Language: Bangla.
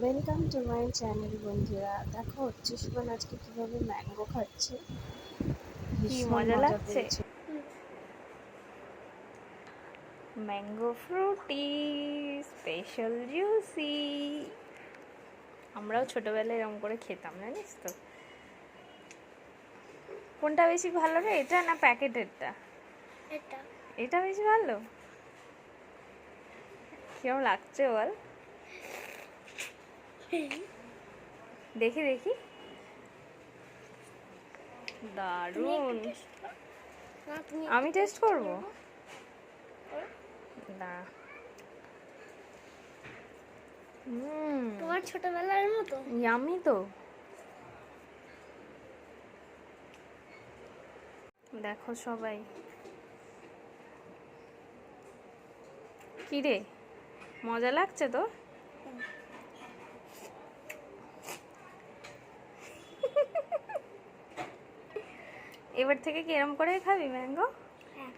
ওয়েলকাম টু মাই চ্যানেল বন্ধুরা। দেখো হচ্ছে সুমন আজকে কীভাবে ম্যাঙ্গো খাচ্ছে। কি মজা লাগছে? ম্যাঙ্গো ফ্রুটি স্পেশাল জুসি আমরাও ছোটবেলায় এরকম করে খেতাম জানিস তো। কোনটা বেশি ভালো রে? এটা না প্যাকেটেরটা? এটা। এটা বেশি ভালো? কেমন লাগছে বল। দেখি দেখি। দারুণ। না তুমি আমি টেস্ট করব? না। তোমার ছোটবেলার মতো? ইয়ামি তো। দেখো সবাই। কি রে মজা লাগছে তো এবার থেকে কি এরম করে খাবি ম্যাঙ্গো? হ্যাঁ।